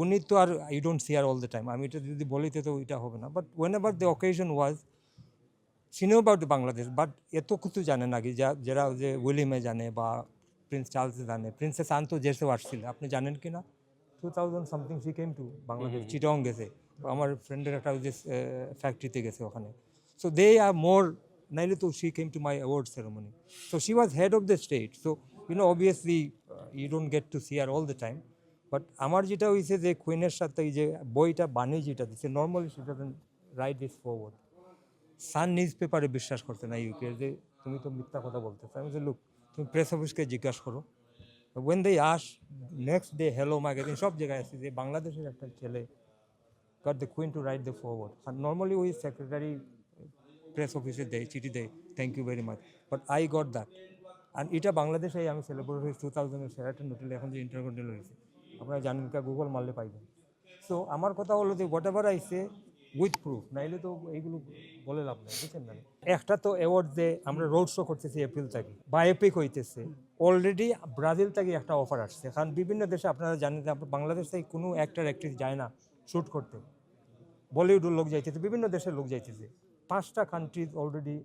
উনি তো আর you don't see her all the time আমি এটা যদি বলিতে তো এটা হবে না। But whenever the occasion was senior about Bangladesh but এত কিছু জানে না কি যা যারা যে উইলিমে জানে বা প্রিন্স চার্লস জানে। প্রিন্সেস আন্ত জেসেও আসছিল আপনি জানেন কি না? Two thousand something she came to Bangladesh Chittagong গেছে। আমার ফ্রেন্ডের একটা ওই যে ফ্যাক্টরিতে গেছে ওখানে। সো দে আর মোর নাইলে তো she came to my award ceremony so she was head of the state so you know obviously you don't get to see her all the time but আমার যেটা হয়েছে যে কুইনের সাথে যে বইটা বানিয়ে যেটা দিচ্ছে নর্মালি সেটা write this foreword sun news পেপারে বিশ্বাস করতে না ইউকে যে তুমি তো মিথ্যা কথা বলতেছো। আমি যে লুক, তুমি প্রেস অফিসকে জিজ্ঞাসা করো। When they us next day Hello magazine সব জায়গায় আসছে যে বাংলাদেশের একটা ছেলে got the queen to write the foreword R normally ওই সেক্রেটারি প্রেস অফিসে দেয়, চিঠি দেয় thank you very much but I got that আর এটা বাংলাদেশে আমি সেলিব্রেট হয়েছি। টু থাউজেন্ডের সেরাটন হোটেলে এখন যে ইন্টারকন্টিনেন্টাল হয়েছে। আপনারা জানেন কা গুগল মারলে পাইবেন। সো আমার কথা হলো যে হোয়াট এভার আইসে উইথ প্রুফ নাইলে তো এইগুলো বলে লাভ নেই, বুঝছেন না? একটা তো অ্যাওয়ার্ড দে আমরা রোড শো করতেছি এপ্রিল থেকে বায়োপিক হইতেছে অলরেডি ব্রাজিল থেকে একটা অফার আসছে। কারণ বিভিন্ন দেশে আপনারা জানেন বাংলাদেশ থেকে কোনো অ্যাক্টর অ্যাক্ট্রেস যায় না শ্যুট করতে। বলিউডের লোক যাইতেছে, বিভিন্ন দেশের লোক যাইতেছে। পাঁচটা countries already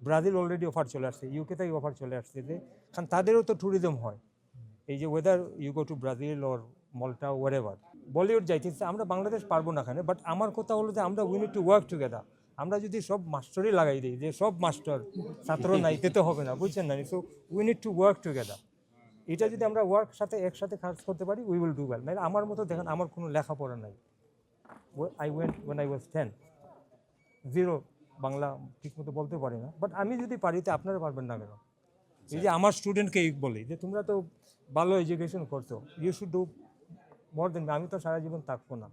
Brazil already offer চলে আসছে ইউকে থেকে অফার চলে আসছে যে, কারণ তাদেরও তো ট্যুরিজম হয়। এই যে weather you go to Brazil or মলটা whatever Bollywood যাইতেছে আমরা বাংলাদেশ পারব না এখানে বাট আমার কথা হলো যে আমরা we need to work together আমরা যদি সব মাস্টারই লাগাই দিই, যে সব মাস্টার ছাত্র নাই তো হবে না, বুঝছেন না so we need to work together এটা যদি আমরা ওয়ার্ক সাথে, একসাথে কাজ করতে পারি উই উইল ডু ওয়েল মানে আমার মতো দেখেন, আমার কোনো লেখাপড়া নাই। I went when I was ten zero Bangla ঠিকমতো বলতে পারি না বাট আমি যদি পারি, তো আপনারা পারবেন না কেন? এই যে আমার স্টুডেন্টকে বলি, যে তোমরা তো ভালো এডুকেশন করছ you should do more then আমি তো সারা জীবন থাকব না।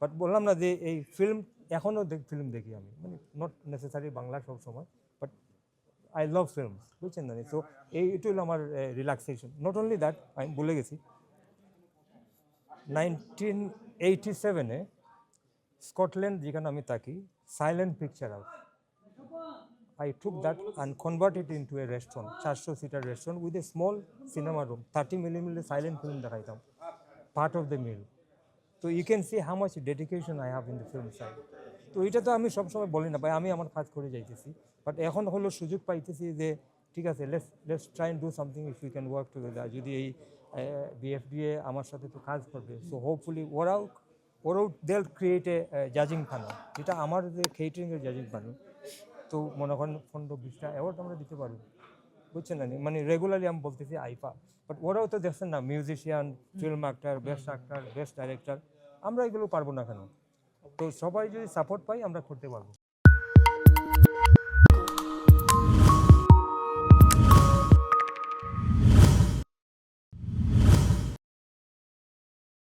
বাট বললাম না যে এই ফিল্ম এখনও ফিল্ম দেখি আমি। মানে নট নেসেসারি বাংলা সব সময় বাট আই লাভ ফিল্ম বুঝছেন না সো এই এটা হলো আমার রিল্যাক্সেশন নট অনলি দ্যাট আমি বলে গেছি। নাইনটিন এইটি সেভেনে স্কটল্যান্ড যেখানে আমি থাকি silent picture house I took that and converted it into a restaurant, চারশো seater restaurant with a small cinema room thirty millimetre silent film দেখাইতাম part of the meal তো you can see how much dedication I have in the film side তো এটা তো আমি সবসময় বলি না ভাই আমি আমার কাজ করে যাইতেছি। বাট এখন হলো সুযোগ পাইতেছি যে ঠিক আছে let's let's try do something if you can work together যদি এই বিএফডিএ আমার সাথে তো কাজ করবে সো হোপফুলি ওরাও ওরাও দেল ক্রিয়েট এ জাজিং প্যানেল যেটা আমার যে কেটারিংয়ের জাজিং প্যানেল তো মনে করেন পনেরো বিশটা অ্যাওয়ার্ড আমরা দিতে পারি। বুঝছেন না মানে রেগুলারলি আমি বলতেছি আইফা। বাট ওরাও তো দেখছেন না musician film actor best actor best director আমরা এগুলো পারব না কেন? তো সবাই যদি সাপোর্ট পাই আমরা করতে পারব।